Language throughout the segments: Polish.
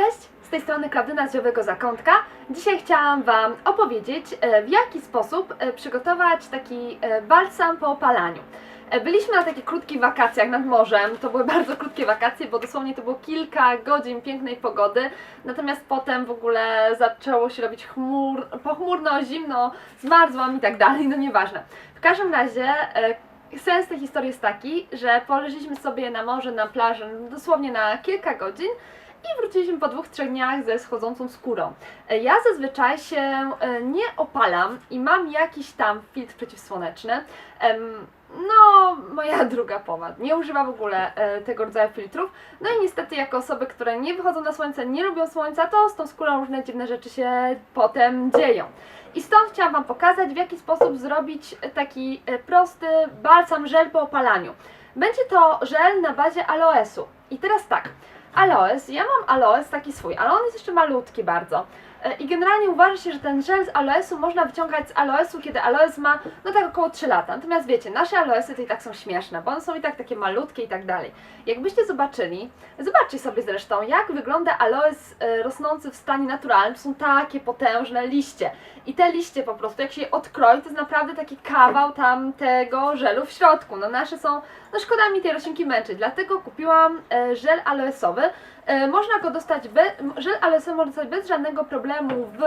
Cześć, z tej strony Klaudyna z Ziowego Zakątka. Dzisiaj chciałam Wam opowiedzieć, e, w jaki sposób e, przygotować taki e, balsam po opalaniu. Byliśmy na takich krótkich wakacjach nad morzem. To były bardzo krótkie wakacje, bo dosłownie to było kilka godzin pięknej pogody. Natomiast potem w ogóle zaczęło się robić chmur, pochmurno, zimno, zmarzłam i tak dalej, no nieważne. W każdym razie sens tej historii jest taki, że poleżeliśmy sobie na morze, na plaży dosłownie na kilka godzin i wróciliśmy po dwóch, trzech dniach ze schodzącą skórą. E, Ja zazwyczaj się e, nie opalam i mam jakiś tam filtr przeciwsłoneczny. No, moja druga połwa nie używa w ogóle e, tego rodzaju filtrów. No i niestety, jako osoby, które nie wychodzą na słońce, nie lubią słońca, to z tą skórą różne dziwne rzeczy się potem dzieją. I stąd chciałam Wam pokazać, w jaki sposób zrobić taki prosty balsam żel po opalaniu. Będzie to żel na bazie aloesu. I teraz tak, aloes, ja mam aloes taki swój, ale on jest jeszcze malutki bardzo. E, I generalnie uważa się, że ten żel z aloesu można wyciągać z aloesu, kiedy aloes ma no tak około 3 lata. Natomiast wiecie, nasze aloesy to i tak są śmieszne, bo one są i tak takie malutkie i tak dalej. Jakbyście zobaczyli, zobaczcie sobie zresztą, jak wygląda aloes e, rosnący w stanie naturalnym. To są takie potężne liście. I te liście po prostu, jak się je odkroi, to jest naprawdę taki kawał tam tego żelu w środku. No nasze są, no szkoda mi tej roślinki męczyć, dlatego kupiłam e, żel aloesowy. E, można go dostać, żel aloesowy można dostać bez żadnego problemu w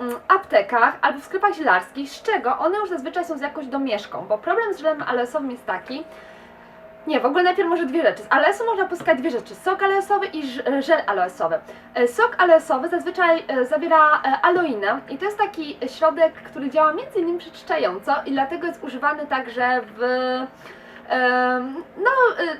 mm, aptekach albo w sklepach zielarskich, z czego one już zazwyczaj są z jakąś domieszką, bo problem z żelem aloesowym jest taki, nie, w ogóle najpierw może dwie rzeczy. Z aloesu można pozyskać dwie rzeczy. Sok aloesowy i żel aloesowy. E, Sok aloesowy zazwyczaj e, zawiera aloinę i to jest taki środek, który działa m.in. przeczyszczająco i dlatego jest używany także w no,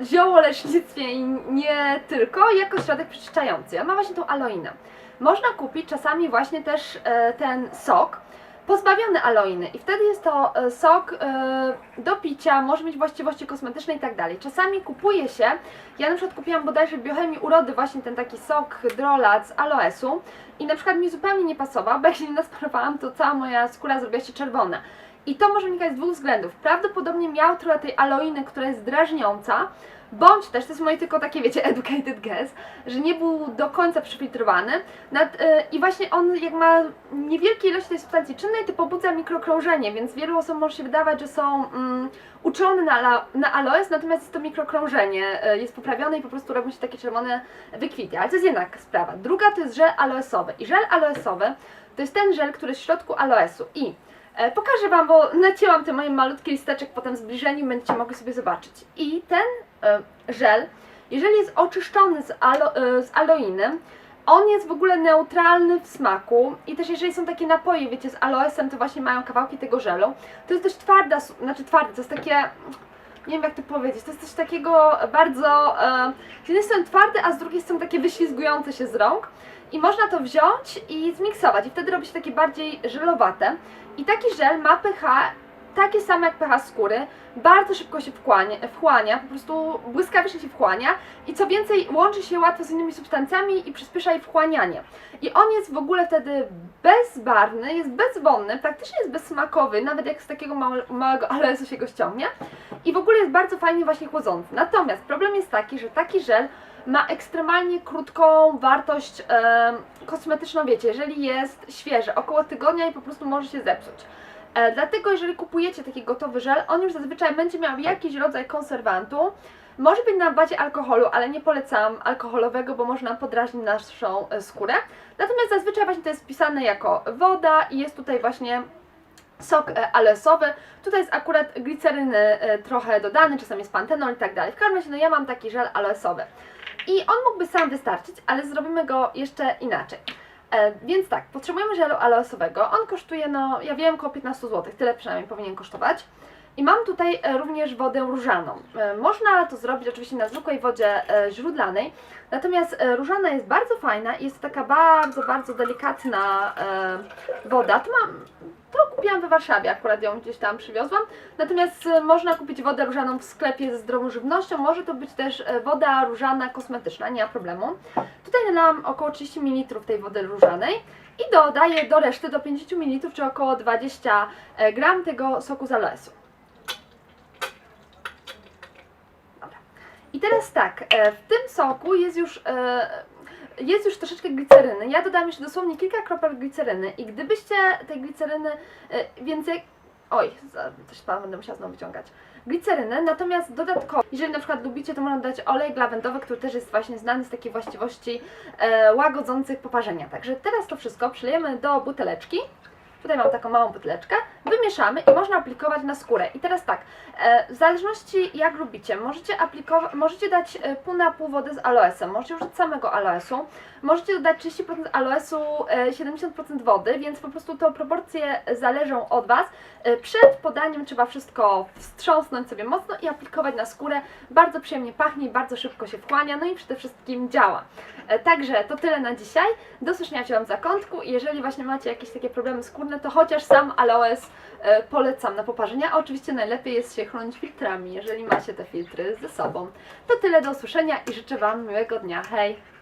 e, ziołolecznictwie i nie tylko, jako środek przeczyszczający. On ma właśnie tą aloinę. Można kupić czasami właśnie też e, ten sok, pozbawiony aloiny i wtedy jest to e, sok e, do picia, może mieć właściwości kosmetyczne i tak dalej. Czasami kupuje się, ja na przykład kupiłam bodajże w biochemii urody właśnie ten taki sok hydrolat z aloesu i na przykład mi zupełnie nie pasował, bo jak się nim nasmarowałam, to cała moja skóra zrobiła się czerwona. I to może wynikać z dwóch względów. Prawdopodobnie miał trochę tej aloiny, która jest drażniąca, bądź też, to jest moje tylko takie, wiecie, educated guess, że nie był do końca przefiltrowany. Nad, e, I właśnie on, jak ma niewielkie ilości tej substancji czynnej, to pobudza mikrokrążenie, więc wielu osobom może się wydawać, że są mm, uczulone na, na aloes, natomiast jest to mikrokrążenie, e, jest poprawione i po prostu robią się takie czerwone wykwity. Ale to jest jednak sprawa. Druga to jest żel aloesowy. I żel aloesowy to jest ten żel, który jest w środku aloesu. I Pokażę Wam, bo nacięłam ten moje malutki listeczek, potem w zbliżeniu będziecie mogli sobie zobaczyć. I ten e, żel, jeżeli jest oczyszczony z, alo, e, z aloiny, on jest w ogóle neutralny w smaku i też jeżeli są takie napoje, wiecie, z aloesem, to właśnie mają kawałki tego żelu. To jest dość twarda, znaczy twarde, to jest takie, nie wiem jak to powiedzieć, to jest coś takiego bardzo, e, z jednej strony twarde, a z drugiej strony takie wyślizgujące się z rąk. I można to wziąć i zmiksować i wtedy robi się takie bardziej żelowate. I taki żel ma pH takie same jak pH skóry, bardzo szybko się wchłania, wchłania, po prostu błyskawicznie się wchłania i co więcej łączy się łatwo z innymi substancjami i przyspiesza jej wchłanianie. I on jest w ogóle wtedy bezbarwny, jest bezwonny, praktycznie jest bezsmakowy, nawet jak z takiego małe, małego aloesu się go ściągnie i w ogóle jest bardzo fajnie właśnie chłodzący. Natomiast problem jest taki, że taki żel ma ekstremalnie krótką wartość em, kosmetyczną, wiecie, jeżeli jest świeży, około tygodnia i po prostu może się zepsuć. E, dlatego jeżeli kupujecie taki gotowy żel, on już zazwyczaj będzie miał jakiś rodzaj konserwantu. Może być na bazie alkoholu, ale nie polecam alkoholowego, bo może nam podrażnić naszą e, skórę. Natomiast zazwyczaj właśnie to jest wpisane jako woda i jest tutaj właśnie sok e, aloesowy. Tutaj jest akurat gliceryny trochę dodany, czasem jest pantenol i tak dalej. W każdym razie, no ja mam taki żel aloesowy. I on mógłby sam wystarczyć, ale zrobimy go jeszcze inaczej. E, więc tak, potrzebujemy żelu aloesowego. On kosztuje, no ja wiem, około 15 zł, tyle przynajmniej powinien kosztować. I mam tutaj e, również wodę różaną. E, Można to zrobić oczywiście na zwykłej wodzie źródlanej, natomiast różana jest bardzo fajna i jest taka bardzo, bardzo delikatna woda. To mam, to kupiłam we Warszawie, akurat ją gdzieś tam przywiozłam. Natomiast e, można kupić wodę różaną w sklepie ze zdrową żywnością. Może to być też e, woda różana kosmetyczna, nie ma problemu. Tutaj nalałam około 30 ml tej wody różanej i dodaję do reszty do 50 ml, czy około 20 gram tego soku z aloesu. Dobra. I teraz tak, e, w tym soku jest już e, jest już troszeczkę gliceryny. Ja dodałam jeszcze dosłownie kilka kropel gliceryny i gdybyście tej gliceryny e, więcej... Oj, coś pan będę musiała znowu wyciągać. Glicerynę, natomiast dodatkowo, jeżeli na przykład lubicie, to można dodać olej lawendowy, który też jest właśnie znany z takiej właściwości e, łagodzących poparzenia. Także teraz to wszystko przylejemy do buteleczki. Tutaj mam taką małą buteleczkę, wymieszamy i można aplikować na skórę. I teraz tak, e, w zależności jak lubicie, możecie aplikować, możecie dać e, pół na pół wody z aloesem, możecie użyć samego aloesu, możecie dodać 30% aloesu, e, 70% wody, więc po prostu to proporcje zależą od Was. E, Przed podaniem trzeba wszystko wstrząsnąć sobie mocno i aplikować na skórę. Bardzo przyjemnie pachnie bardzo szybko się wchłania, no i przede wszystkim działa. E, Także to tyle na dzisiaj. Do usłyszenia się Wam w zakątku jeżeli właśnie macie jakieś takie problemy skórne, to chociaż sam aloes e, polecam na poparzenia. A oczywiście najlepiej jest się chronić filtrami, jeżeli macie te filtry ze sobą. To tyle do usłyszenia i życzę Wam miłego dnia. Hej!